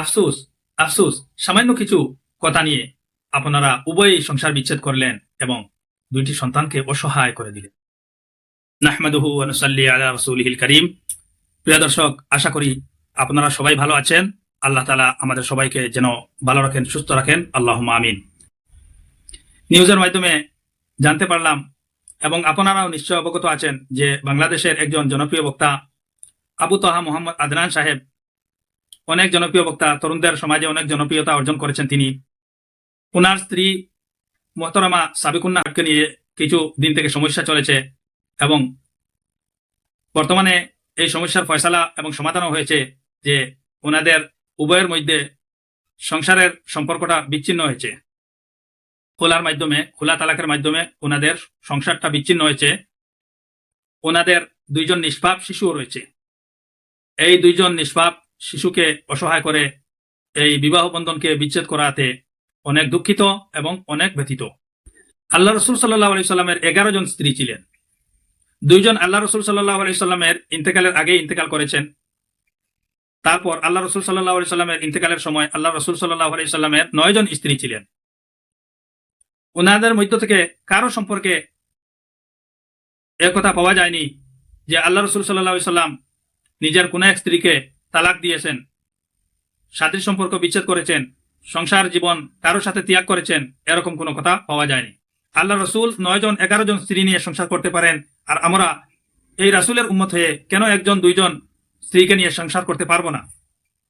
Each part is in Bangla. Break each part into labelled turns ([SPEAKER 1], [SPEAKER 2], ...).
[SPEAKER 1] আফসোস আফসোস, সামান্য কিছু কথা নিয়ে আপনারা উভয়ই সংসার বিচ্ছেদ করলেন এবং দুইটি সন্তানকে অসহায় করে দিলেন। নাহমাদুহু আলা রসুলহিল করিম। প্রিয় দর্শক, আশা করি আপনারা সবাই ভালো আছেন। আল্লাহ তালা আমাদের সবাইকে যেন ভালো রাখেন, সুস্থ রাখেন। আল্লাহ আমিন। নিউজের মাধ্যমে জানতে পারলাম এবং আপনারাও নিশ্চয় অবগত আছেন যে বাংলাদেশের একজন জনপ্রিয় বক্তা আবু তাহা মোহাম্মদ আদনান সাহেব অনেক জনপ্রিয় বক্তা, তরুণদের সমাজে অনেক জনপ্রিয়তা অর্জন করেছেন তিনি। ওনার স্ত্রী মোহতরমা সাবিকুন্না হাটকে নিয়ে কিছু দিন থেকে সমস্যা চলেছে এবং বর্তমানে এই সমস্যার ফয়সালা এবং সমাধানও হয়েছে যে ওনাদের উভয়ের মধ্যে সংসারের সম্পর্কটা বিচ্ছিন্ন হয়েছে। খোলার মাধ্যমে, খোলা তালাকের মাধ্যমে ওনাদের সংসারটা বিচ্ছিন্ন হয়েছে। ওনাদের দুইজন নিষ্পাপ শিশুও রয়েছে। এই দুইজন নিষ্পাপ শিশুকে অসহায় করে এই বিবাহ বন্ধনকে বিচ্ছেদ করাতে অনেক দুঃখিত এবং অনেক ব্যথিত। আল্লাহ রসুল সাল্লাহ আলি সাল্লামের এগারো জন স্ত্রী ছিলেন। দুইজন আল্লাহ রসুল সাল্লাহ আলি সাল্লামের ইন্তেকালের আগে ইন্তেকাল করেছেন। তারপর আল্লাহ রসুল সাল্লাহ আলি সাল্লামের ইন্তেকালের সময় আল্লাহ রসুল সাল্লাহ আলি সাল্লামের নয় জন স্ত্রী ছিলেন। ওনাদের মধ্য থেকে কারও সম্পর্কে কথা পাওয়া যায়নি যে আল্লাহ রসুল সাল্লাহ সাল্লাম নিজের কোন এক স্ত্রীকে তালাক দিয়েছেন, সাথীর সম্পর্ক বিচ্ছেদ করেছেন, সংসার জীবন কারোর সাথে ত্যাগ করেছেন, এরকম কোনো কথা পাওয়া যায়নি। আল্লাহ রসুল নয় জন, এগারো জন স্ত্রী নিয়ে সংসার করতে পারেন, আর আমরা এই রাসুলের উন্মত হয়ে কেন একজন, দুইজন স্ত্রীকে নিয়ে সংসার করতে পারব না?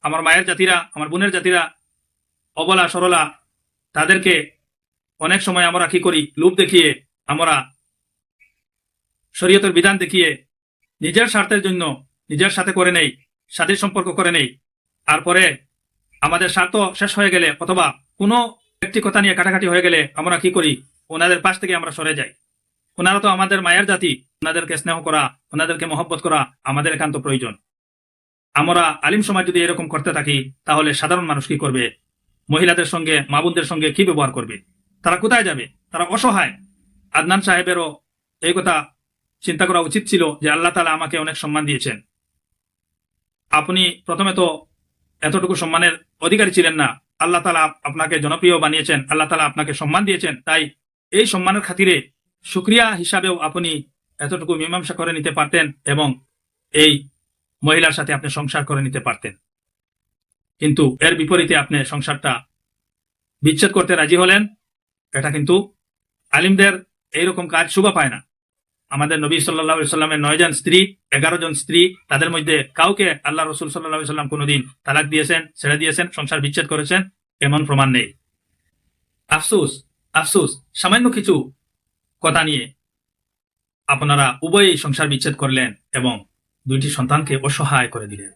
[SPEAKER 1] আমার মায়ের জাতিরা, আমার বোনের জাতিরা, অবলা, সরলা, তাদেরকে অনেক সময় আমরা কি করি? লুপ দেখিয়ে আমরা শরীয়তের বিধান দেখিয়ে নিজের স্বার্থের জন্য, নিজের সাথে করে নেই। স্বাধীন সম্পর্ক করে নেই। আর পরে আমাদের স্বার্থ শেষ হয়ে গেলে অথবা কোনো একটি কথা নিয়ে কাটাকাটি হয়ে গেলে আমরা কি করি? ওনাদের পাশ থেকে আমরা সরে যাই। ওনারা তো আমাদের মায়ের জাতি। ওনাদেরকে স্নেহ করা, ওনাদেরকে মহব্বত করা আমাদের একান্ত প্রয়োজন। আমরা আলিম সমাজ যদি এরকম করতে থাকি, তাহলে সাধারণ মানুষ কি করবে? মহিলাদের সঙ্গে মা বোনদের সঙ্গে কি ব্যবহার করবে? তারা কোথায় যাবে? তারা অসহায়। আদনান সাহেবেরও এই কথা চিন্তা করা উচিত ছিল যে আল্লাহ তালা আমাকে অনেক সম্মান দিয়েছেন। আপনি প্রথমে তো এতটুকু সম্মানের অধিকারী ছিলেন না। আল্লাহ তালা আপনাকে জনপ্রিয় বানিয়েছেন, আল্লাহ তালা আপনাকে সম্মান দিয়েছেন। তাই এই সম্মানের খাতিরে সুক্রিয়া হিসাবেও আপনি এতটুকু মীমাংসা করে নিতে পারতেন এবং এই মহিলার সাথে আপনি সংসার করে নিতে পারতেন। কিন্তু এর বিপরীতে আপনি সংসারটা বিচ্ছেদ করতে রাজি হলেন, এটা কিন্তু আলিমদের এইরকম কাজ শুভা পায় না। আমাদের নবী সাল্লাহ সাল্লামের নয় জন স্ত্রী, এগারো জন স্ত্রী, তাদের মধ্যে কাউকে আল্লাহ রসুল সাল্লাহ সাল্লাম কোনোদিন তালাক দিয়েছেন, ছেড়ে দিয়েছেন, সংসার বিচ্ছেদ করেছেন, এমন প্রমাণ নেই। আফসুস আফসুস, সামান্য কিছু কথা নিয়ে আপনারা উভয়ই সংসার বিচ্ছেদ করলেন এবং দুইটি সন্তানকে অসহায় করে দিলেন।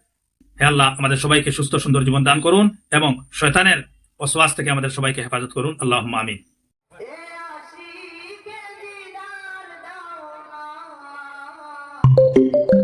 [SPEAKER 1] হে আল্লাহ, আমাদের সবাইকে সুস্থ সুন্দর জীবন দান করুন এবং শয়তানের অশ্বাস থেকে আমাদের সবাইকে হেফাজত করুন। আল্লাহ আমিন।
[SPEAKER 2] Thank you.